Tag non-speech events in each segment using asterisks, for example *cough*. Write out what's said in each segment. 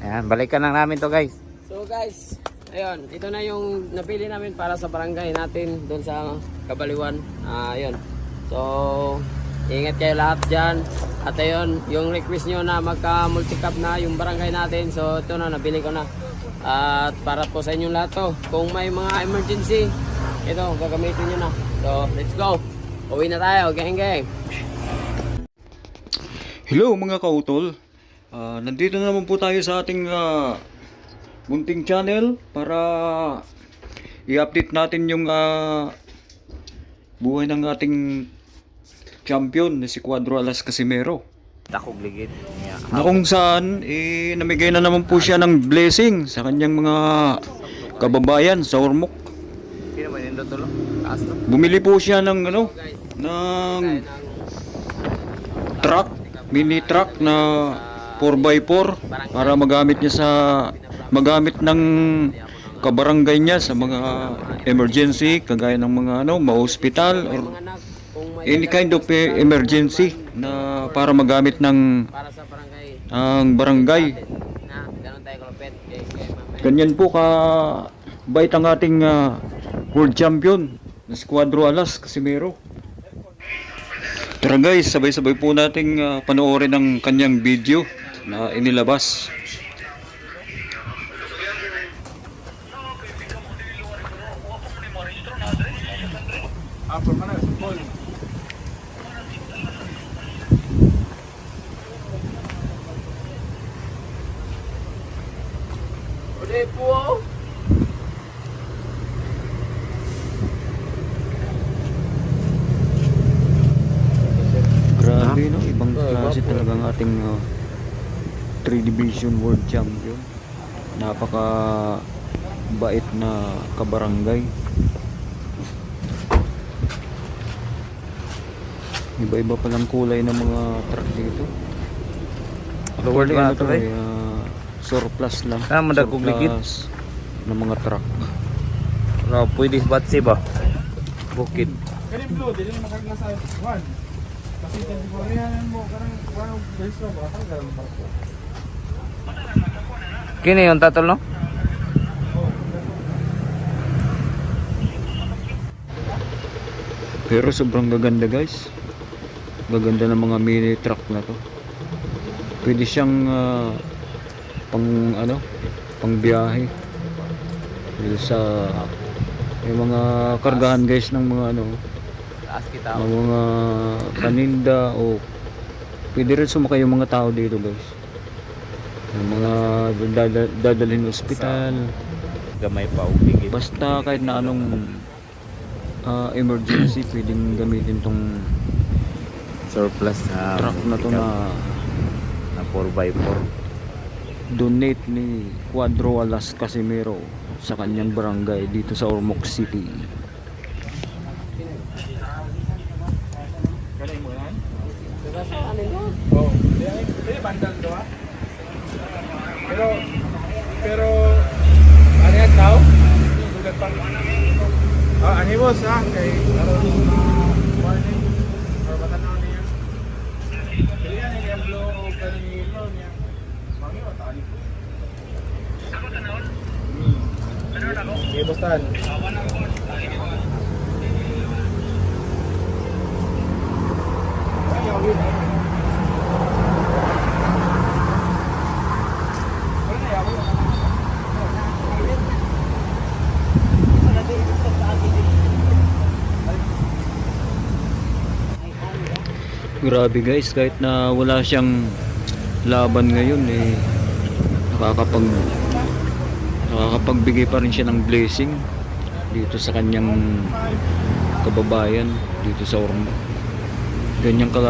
Ayan, balikan lang namin to guys. So guys, ayun, ito na yung napili namin para sa barangay natin doon sa Kabaliwan. Ah, ayun. So, ingat kayo lahat dyan. At ayun, yung request nyo na magka-multicap na yung barangay natin. So, ito na, nabili ko na. At para po sa inyong lahat to, kung may mga emergency, ito, gagamitin nyo na. So, let's go. Uwi na tayo, gang gang. Hello mga kautol. Ah, nandito na naman po tayo sa ating ah, munting channel para i-update natin yung ah, buhay ng ating champion na si Cuadro Alas Casimero. Takog ligid. Yeah. Na kung saan eh, namigay na naman po siya ng blessing sa kanyang mga kababayan sa Ormoc. Bumili po siya ng ano ng truck, mini truck na 4x4 para magamit niya sa magamit ng kabarangay niya sa mga emergency kagaya ng mga ano, ma-hospital or any kind of emergency na para magamit ng ang barangay. Ganyan po ka bait ang ating ah, world champion na si Cuadro Alas Casimero. Tara guys, sabay-sabay po nating ah, panoorin ang kanyang video na inilabas. Uli po. Grabe no, ibang klase talaga ang ating 3 division world champion. Napaka bait na kabarangay. Iba-iba palang kulay ng mga truck dito. Actually, ba ano ito, to, eh? eh, ah, surplus lang. Ah, madagkog ligid. Surplus ng mga truck. No, pwede batsi ba? Bukid. Kani blue, dili na makag nasa one. Kasi tadi ko yan mo karang karang base na ba karang. Kini yung tatol no? Pero sobrang gaganda guys. Gaganda ng mga mini truck na to. Pwede siyang ah, pang ano, pang biyahe. Dito sa yung mga kargahan guys ng mga ano, ng mga paninda o pwede rin sumakay yung mga tao dito guys. Yung mga dada- dadalhin ospital. Gamay pa ligid. Basta kahit na anong ah, emergency *clears throat* pwedeng gamitin tong Surplus na truck na to na na 4x4. donate ni Cuadro Alas Casimero sa kanyang barangay dito sa Ormoc City. Kani mo yan? Sa ano yun? Oh, dili bandal do ha. Pero pero ano yan tao? Dugat pa. Ah, ani boss ha kay aron warning or matanaw niya. Dili yan yung blue o kani blue niya. Mangi wa tani ko. Ako tanawon. Ano na ko? Sige, bostan. Ayaw, Grabe guys, kahit na wala siyang laban ngayon eh nakakapag nakakapagbigay pa rin siya ng blessing dito sa kanyang kababayan dito sa Ormo. Ganyan ka,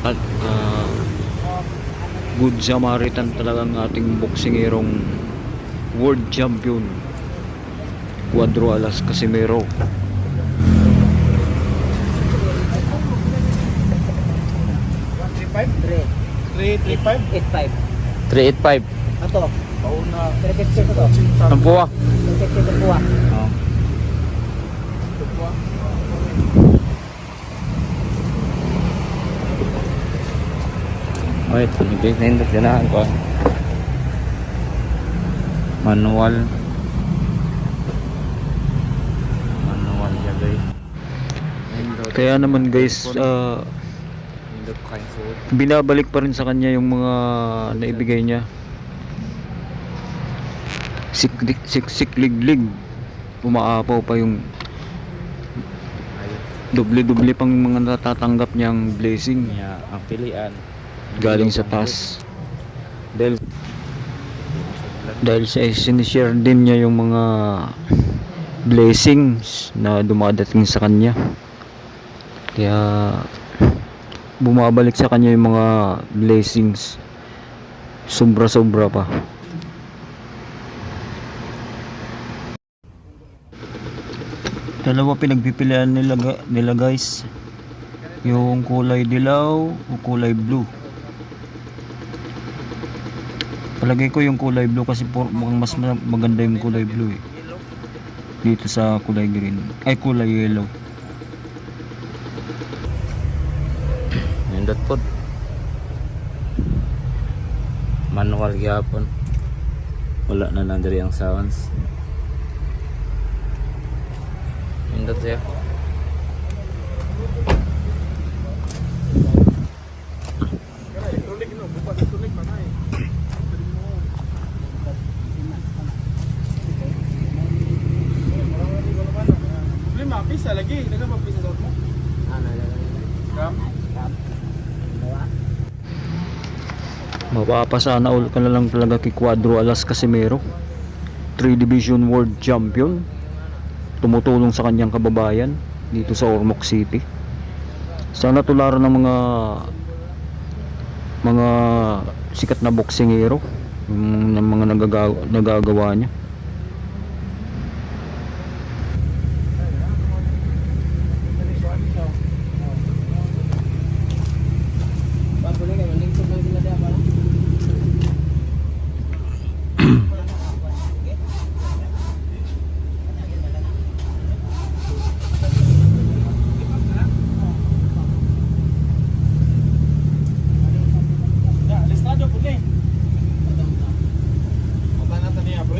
ka, ka- good Samaritan talaga ang ating boksingerong world champion Cuadro Alas Casimero. Three. 335? Eight five. 385. Ato. Pauna. Tripit ko to. Ang. Tripit ko to buwa. Oh. Wait, hindi nindot ganahan ko. Manual. Manual siya guys. Kaya naman guys, ah, Nindot kain food. binabalik pa rin sa kanya yung mga naibigay niya. Siklik, siksikliglig. Umaapaw pa yung doble-doble pang mga natatanggap niyang blessing Niya ang pilian. galing sa taas. Dahil dahil sa sinishare din niya yung mga blessings na dumadating sa kanya. Kaya bumabalik sa kanya yung mga blessings sobra-sobra pa. Dalawa pinagpipilian nila, nila guys. Yung kulay dilaw o kulay blue. Palagay ko yung kulay blue kasi mukhang mas ma- maganda yung kulay blue eh. Dito sa kulay green. Ay kulay yellow. Nindot pod. Manual gyapon. Wala na lang diri ang sounds. Nindot siya. Pisa lagi. Daga pa pisa sa mo. Ano, ano, ano. Mapapasana all ka na lang talaga kay Cuadro Alas Casimero. 3 Division World Champion. Tumutulong sa kanyang kababayan dito sa Ormoc City. Sana tularan ng mga mga sikat na boksingero ng mga nagagawa, nagagawa niya.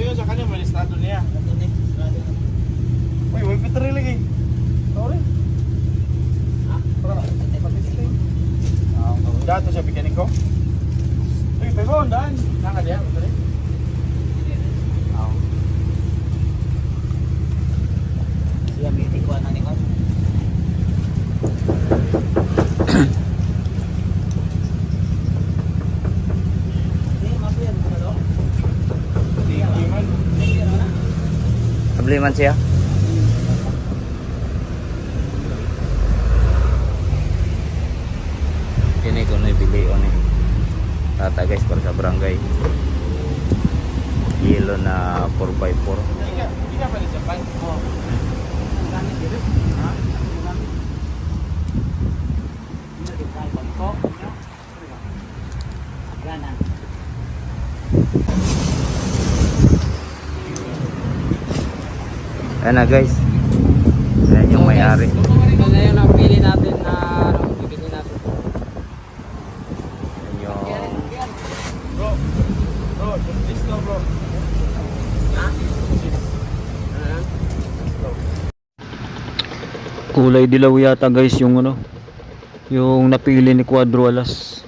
Yun sa kanya may listado niya. Uy, wala pitri lagi. Sorry. Ha? Para. Ah, dato siya bigyan ko. Uy, pero daan. Naka diya, pitri. Ah. Siya may tikuan na ni Kon. Di man. Tabli man siya. Kini ko na ibili o ni Tata guys para sa barangay. Yellow na 4x4. Di ka, di ka pa sa pan. Oh. Ha? Ayan na guys. Ayan yung may-ari. Ito na yung napili natin na ano, bibili natin. Ayan yung Bro. Bro, just go bro. Kulay dilaw yata guys yung ano yung napili ni Cuadro Alas.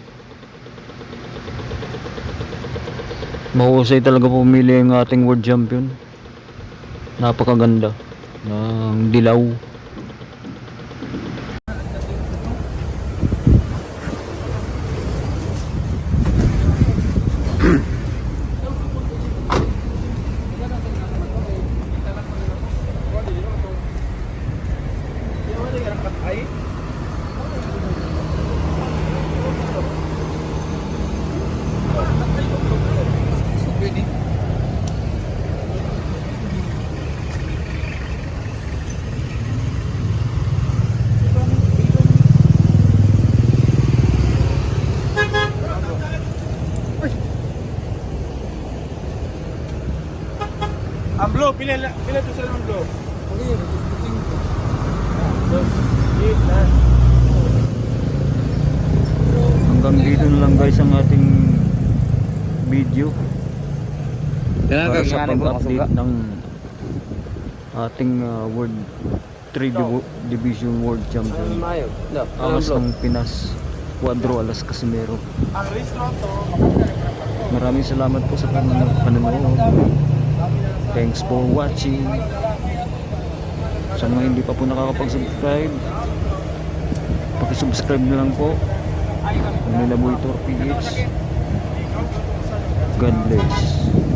Mahusay talaga pumili ang ating world champion. Napakaganda ng dilaw. Pila pila to sa ang blue. Dos, eight, nine. Hanggang dito na lang guys ang ating video. para sa pag-update ng ating uh, World 3 Div- Division World Champion. Angas ano, ng Pinas, Cuadro Alas Casimero. Maraming salamat po sa pan- panonood. Thanks for watching. Sa mga hindi pa po nakakapag-subscribe, paki-subscribe na lang po. Manila Boy Tour PH. God bless.